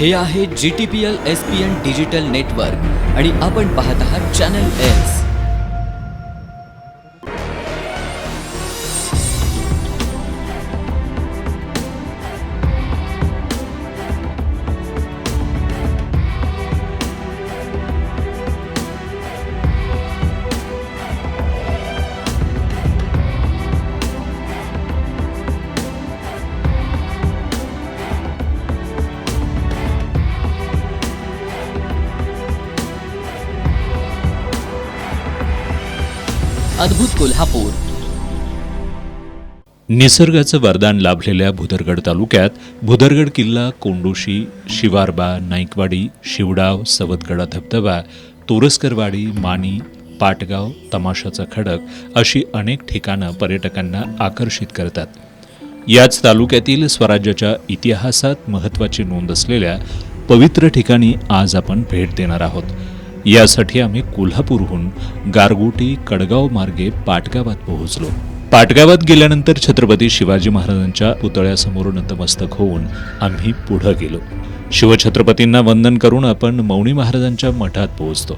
हे आहे G T P L S P N digital network आणि आपण पाहत आहात चॅनल एस अद्भुत कोल्हापूर. निसर्गाचं वरदान लाभलेल्या भुदरगड तालुक्यात भुदरगड किल्ला कोंडोशी शिवारबा नाईकवाडी शिवडाव सवदगडा धबधबा तोरसकरवाडी मानी पाटगाव तमाशाचा खडक अशी अनेक ठिकाणं पर्यटकांना आकर्षित करतात. याच तालुक्यातील स्वराज्याच्या इतिहासात महत्त्वाची नोंद असलेल्या पवित्र ठिकाणी आज आपण भेट देणार आहोत. यासाठी आम्ही कोल्हापूरहून गारगोटी कडगाव मार्गे पाटगावात पोहोचलो. पाटगावात गेल्यानंतर छत्रपती शिवाजी महाराजांच्या पुतळ्यासमोर नतमस्तक होऊन आम्ही पुढं गेलो. शिवछत्रपतींना वंदन करून आपण मौनी महाराजांच्या मठात पोहोचतो.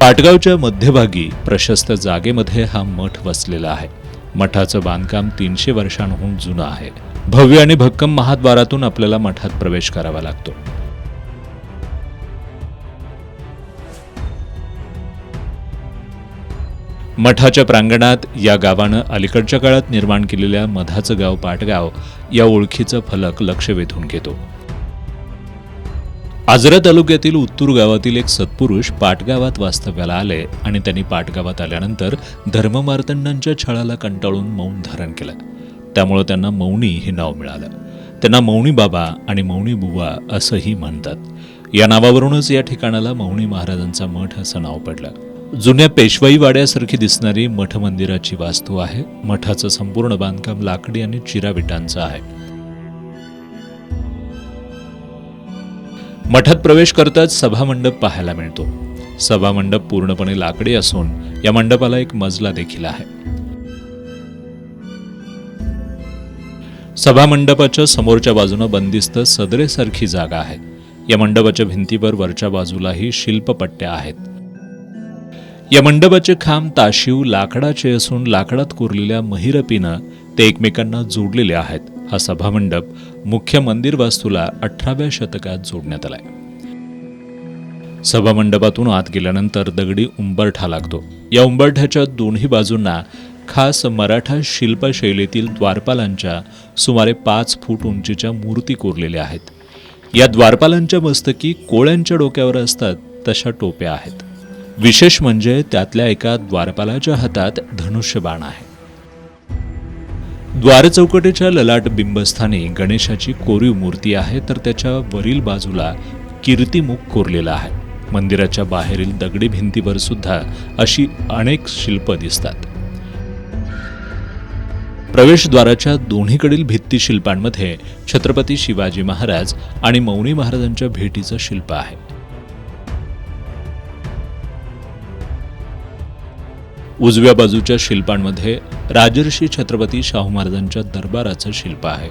पाटगावच्या मध्यभागी प्रशस्त जागेमध्ये हा मठ वसलेला आहे. मठाचं बांधकाम तीनशे वर्षांहून जुनं आहे. भव्य आणि भक्कम महाद्वारातून आपल्याला मठात प्रवेश करावा लागतो. मठाच्या प्रांगणात या गावानं अलीकडच्या काळात निर्माण केलेल्या मधाचं गाव पाटगाव या ओळखीचं फलक लक्ष वेधून घेतो. आजरा तालुक्यातील उत्तूर गावातील एक सत्पुरुष पाटगावात वास्तव्याला आले आणि त्यांनी पाटगावात आल्यानंतर धर्ममार्तंडांच्या छळाला कंटाळून मौन धारण केलं. त्यामुळं त्यांना मौनी हे नाव मिळालं. त्यांना मौनी बाबा आणि मौनी बुवा असंही म्हणतात. या नावावरूनच या ठिकाणाला मौनी महाराजांचा मठ असं नाव पडलं. जुन्या पेशवाई वाड्यासारखी दिसणारी मठ मंदिराची वास्तू आहे. मठाचं संपूर्ण बांधकाम लाकडी आणि चिराविटांचं आहे. मठात प्रवेश करताच सभामंडप पाहायला मिळतो. सभामंडप पूर्णपणे लाकडी असून या मंडपाला एक मजला देखील आहे. सभामंडपाच्या समोरच्या बाजूनं बंदिस्त सदरेसारखी जागा आहे. या मंडपाच्या भिंतीवर वरच्या बाजूलाही शिल्पपट्ट्या आहेत. या मंडपाचे खांब ताशीव लाकडाचे असून लाकडात कोरलेल्या महिरपीनं ते एकमेकांना जोडलेले आहेत. हा सभामंडप मुख्य मंदिर वास्तूला अठराव्या शतकात जोडण्यात आलाय. सभामंडपातून आत गेल्यानंतर दगडी उंबरठा लागतो. या उंबरठ्याच्या दोन्ही बाजूंना खास मराठा शिल्पशैलीतील द्वारपालांच्या सुमारे पाच फूट उंचीच्या मूर्ती कोरलेल्या आहेत. या द्वारपालांच्या मस्तकी कोळ्यांच्या डोक्यावर असतात तशा टोप्या आहेत. विशेष म्हणजे त्यातल्या एका द्वारपालाच्या हातात धनुष्यबाण आहे. द्वार चौकटीच्या ललाट बिंबस्थानी गणेशाची कोरीव मूर्ती आहे तर त्याच्या वरील बाजूला कीर्तिमुख कोरलेला आहे. मंदिराच्या बाहेरील दगडी भिंतीवर सुद्धा अशी अनेक शिल्प दिसतात. प्रवेशद्वाराच्या दोन्हीकडील भित्तिशिल्पांमध्ये छत्रपती शिवाजी महाराज आणि मौनी महाराजांच्या भेटीचं शिल्प आहे. उजव्या बाजूच्या शिल्पांमध्ये राजर्षी छत्रपती शाहू महाराजांच्या दरबाराचं शिल्प आहे.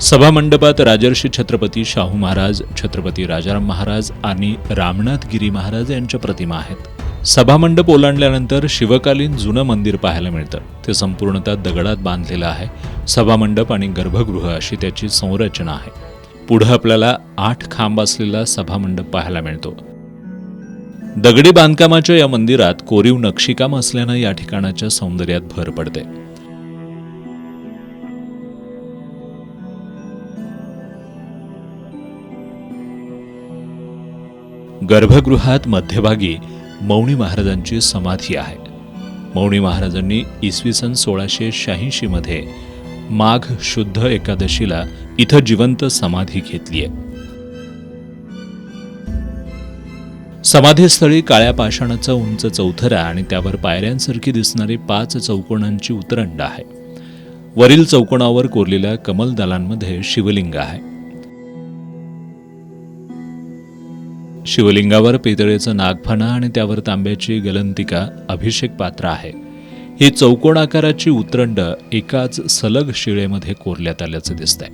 सभामंडपात राजर्षी छत्रपती शाहू महाराज छत्रपती राजाराम महाराज आणि रामनाथ गिरी महाराज यांच्या प्रतिमा आहेत. सभामंडप ओलांडल्यानंतर शिवकालीन जुनं मंदिर पाहायला मिळतं. ते संपूर्णतः दगडात बांधलेलं आहे. सभामंडप आणि गर्भगृह अशी त्याची संरचना आहे. पुढं आपल्याला आठ खांब असलेला सभामंडप पाहायला मिळतो. दगडी बांधकामाच्या या मंदिरात कोरीव नक्षीकाम असल्यानं या ठिकाणाच्या सौंदर्यात भर पडते. गर्भगृहात मध्यभागी मौनी महाराजांची समाधी आहे. मौनी महाराजांनी इसवी सन सोळाशे शहाऐंशी मध्ये माघ शुद्ध एकादशीला इथं जिवंत समाधी घेतली आहे समाधीस्थळी काळ्या पाषाणाचा उंच चौथरा आणि त्यावर पायऱ्यांसारखी दिसणारी पाच चौकोनांची उतरंड आहे. वरील चौकोनावर कोरलेल्या कमलदलांमध्ये शिवलिंग आहे. शिवलिंगावर पितळेचं नागफणा आणि त्यावर तांब्याची गलंतिका अभिषेक पात्र आहे. ही चौकोन आकाराची उतरंड एकाच सलग शिळेमध्ये कोरल्यात आल्याचं दिसतंय.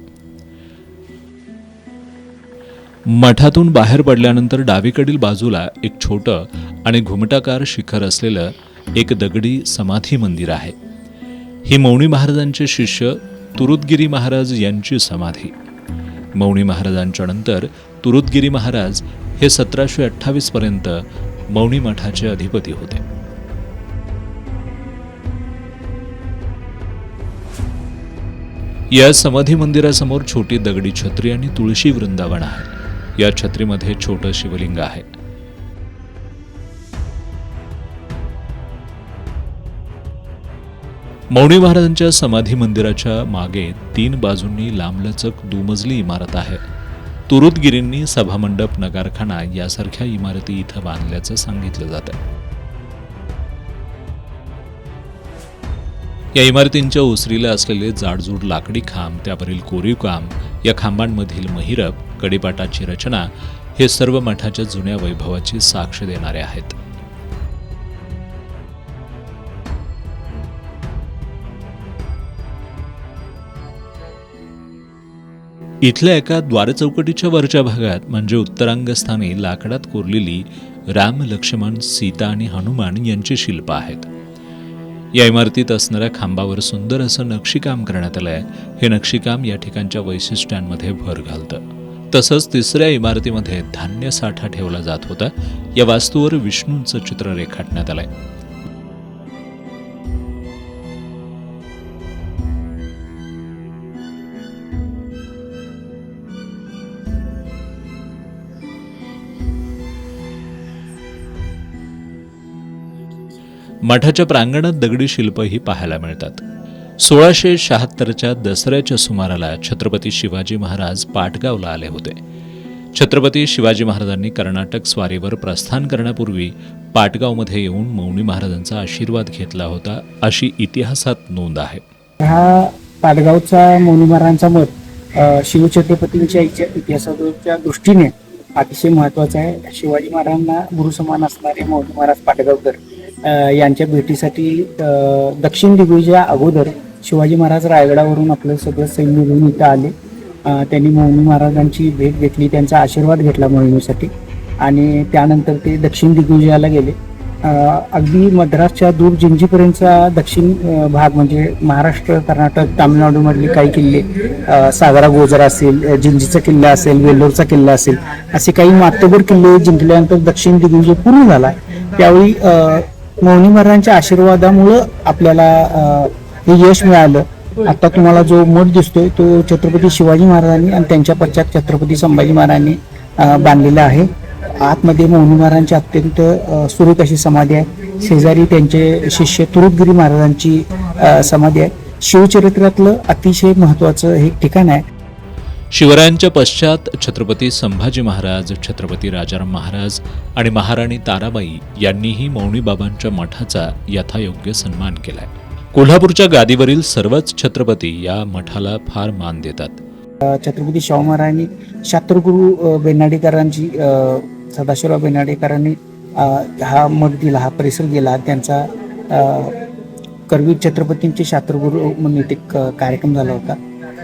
मठातून बाहेर पडल्यानंतर डावीकडील बाजूला एक छोटं आणि घुमटाकार शिखर असलेलं एक दगडी समाधी मंदिर आहे. ही मौनी महाराजांचे शिष्य तुरुतगिरी महाराज यांची समाधी. मौनी महाराजांच्या नंतर तुरुतगिरी महाराज हे सतराशे अठ्ठावीस पर्यंत मौनी मठाचे अधिपती होते. या समाधी मंदिरासमोर छोटी दगडी छत्री आणि तुळशी वृंदावन आहे. या छत्रीमध्ये छोटं शिवलिंग आहे. मौनी महाराजांच्या समाधी मंदिराच्या मागे तीन बाजूंनी लांबलचक दुमजली इमारत आहे. तुरुतगिरींनी सभामंडप नगारखाना यासारख्या इमारती इथं बांधल्याचं सांगितलं जातं या इमारतींच्या ओसरीला असलेले जाडजूड लाकडी खांब त्यावरील कोरीव काम या खांबांमधील महिरप कडीपाटाची रचना हे सर्व मठाच्या जुन्या वैभवाची साक्ष देणारे आहेत. इथल्या एका द्वारचौकटीच्या वरच्या भागात म्हणजे उत्तरांगस्थानी लाकडात कोरलेली राम लक्ष्मण सीता आणि हनुमान यांची शिल्प आहेत. या इमारतीत असणाऱ्या खांबावर सुंदर असं नक्षीकाम करण्यात आलं आहे हे नक्षीकाम या ठिकाणच्या वैशिष्ट्यांमध्ये भर घालतं. तसंच तिसऱ्या इमारतीमध्ये धान्य साठा ठेवला जात होता. या वास्तूवर विष्णूंचं चित्र रेखाटण्यात आलंय. मठाच्या प्रांगणात दगडी शिल्पही पाहायला मिळतात. सोळाशे शहात्तरच्या दसऱ्याच्या सुमाराला छत्रपती शिवाजी महाराज पाटगावला आले होते. छत्रपती शिवाजी महाराजांनी कर्नाटक स्वारीवर प्रस्थान करण्यापूर्वी पाटगावमध्ये येऊन मौनी महाराजांचा आशीर्वाद घेतला होता अशी इतिहासात नोंद आहे. हा पाटगावचा मौनी महाराजांचा मत शिवछत्रपतींच्या इतिहासाच्या दृष्टीने अतिशय महत्त्वाचा आहे. शिवाजी महाराजांना गुरुसमान असणारे मौनी महाराज पाटगावकर यांच्या भेटीसाठी दक्षिण दिग्विजया अगोदर शिवाजी महाराज रायगडावरून आपलं सगळं सैन्य घेऊन इथं आले. त्यांनी मौनी महाराजांची भेट घेतली त्यांचा आशीर्वाद घेतला मोहिमेसाठी आणि त्यानंतर ते दक्षिण दिग्विजयाला गेले. अगदी मद्रासच्या दूर जिंजीपर्यंतचा दक्षिण भाग म्हणजे महाराष्ट्र कर्नाटक तामिळनाडूमधले काही किल्ले सागरा गोजर असेल जिंजीचा किल्ला असेल वेल्लोरचा किल्ला असेल असे काही मातबर किल्ले जिंकल्यानंतर दक्षिण दिग्विजय पूर्ण झाला. त्यावेळी मोहिनी मौनी महाराजांच्या आशीर्वादामुळं आपल्याला हे यश मिळालं. आता तुम्हाला जो मठ दिसतोय तो छत्रपती शिवाजी महाराजांनी आणि त्यांच्या पश्चात छत्रपती संभाजी महाराजांनी बांधलेला आहे. आतमध्ये मौनी महाराजांची अत्यंत सुरेख अशी समाधी आहे. शेजारी त्यांचे शिष्य तुरुतगिरी महाराजांची समाधी आहे. शिवचरित्रातलं अतिशय महत्वाचं हे ठिकाण आहे. शिवरायांच्या पश्चात छत्रपती संभाजी महाराज छत्रपती राजाराम महाराज आणि महाराणी ताराबाई यांनीही मौनीबाबांच्या मठाचा यथायोग्य सन्मान केलाय. कोल्हापूरच्या गादीवरील सर्वच छत्रपती या मठाला फार मान देतात. छत्रपती शाहू महाराजांनी शास्त्रगुरु बेनाडेकरांची सदाशिवराव बेनाडेकरांनी हा मठ दिला हा परिसर दिला त्यांचा करवीर छत्रपतींचे शास्त्रगुरु म्हणून एक कार्यक्रम झाला होता.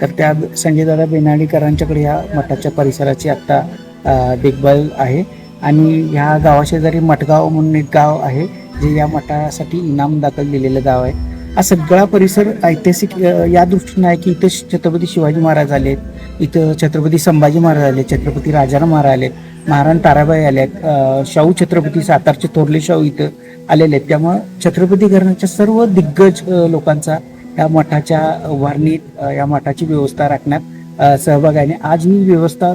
तर त्या संजयदादा बेनाडेकरांच्याकडे ह्या मठाच्या परिसराची आत्ता देखभाल आहे. आणि ह्या गावाशेजारी मठगाव म्हणून एक गाव आहे जे या मठासाठी इनाम दाखल दिलेलं गाव आहे. हा सगळा परिसर ऐतिहासिक या दृष्टीने आहे की इथं छत्रपती शिवाजी महाराज आले इथं छत्रपती संभाजी महाराज आले छत्रपती राजाराम महाराज आले महाराण ताराबाई आले आहेत शाहू छत्रपती सातारचे थोरले शाहू इथं आलेले आहेत. त्यामुळं छत्रपती घराण्याच्या सर्व दिग्गज लोकांचा या मठाच्या उभारणीत या मठाची व्यवस्था राखण्यात सहभाग आहे. आणि आज ही व्यवस्था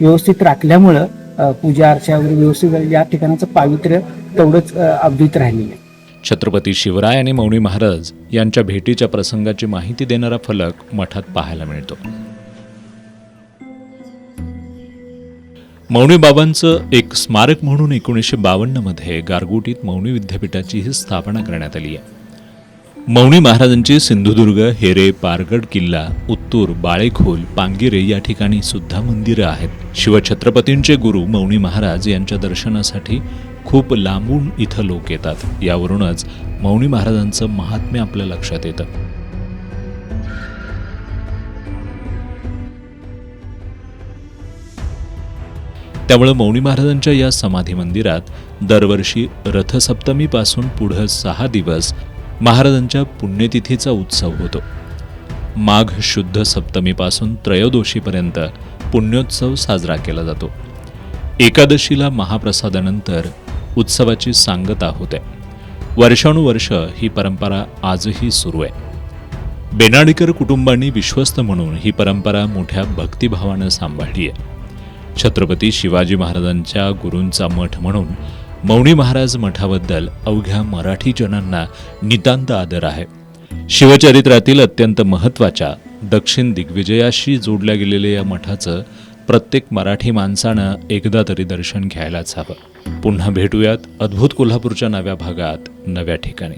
व्यवस्थित राखल्यामुळं पूजा अर्चा वगैरे व्यवस्थित या ठिकाणाचं पावित्र्य तेवढंच अवधित राहिलेलं आहे. छत्रपती शिवराय आणि मौनी महाराज यांच्या भेटीच्या प्रसंगाची माहिती देणारा फलक मठात पाहायला मिळतो. मौनी बाबांचं एक स्मारक म्हणून एकोणीसशे बावन्नमध्ये गारगुटीत गारगोटीत मौनी विद्यापीठाची ही स्थापना करण्यात आली आहे. मौनी महाराजांचे सिंधुदुर्ग हेरे पारगड किल्ला उत्तूर बाळेखोल पांगिरे या ठिकाणी सुद्धा मंदिरं आहेत. शिवछत्रपतींचे गुरु मौनी महाराज यांच्या दर्शनासाठी खूप लांबून इथं लोक येतात. यावरूनच मौनी महाराजांचं महात्म्य आपल्या लक्षात येतं. त्यामुळे मौनी महाराजांच्या या समाधी मंदिरात दरवर्षी रथसप्तमीपासून पुढं सहा दिवस महाराजांच्या पुण्यतिथीचा उत्सव होतो. माघ शुद्ध सप्तमीपासून त्रयोदशीपर्यंत पुण्योत्सव साजरा केला जातो. एकादशीला महाप्रसादानंतर उत्सवाची सांगता होते. वर्षानुवर्ष ही परंपरा आजही सुरू आहे. बेनाडीकर कुटुंबांनी विश्वस्त म्हणून ही परंपरा मोठ्या भक्तिभावानं सांभाळली आहे. छत्रपती शिवाजी महाराजांच्या गुरूंचा मठ म्हणून मौनी महाराज मठाबद्दल अवघ्या मराठी जनांना नितांत आदर आहे. शिवचरित्रातील अत्यंत महत्त्वाच्या दक्षिण दिग्विजयाशी जोडल्या गेलेल्या या मठाचं प्रत्येक मराठी माणसानं एकदा तरी दर्शन घ्यायलाच हवं. पुन्हा भेटूयात अद्भुत कोल्हापूरच्या नव्या भागात नव्या ठिकाणी.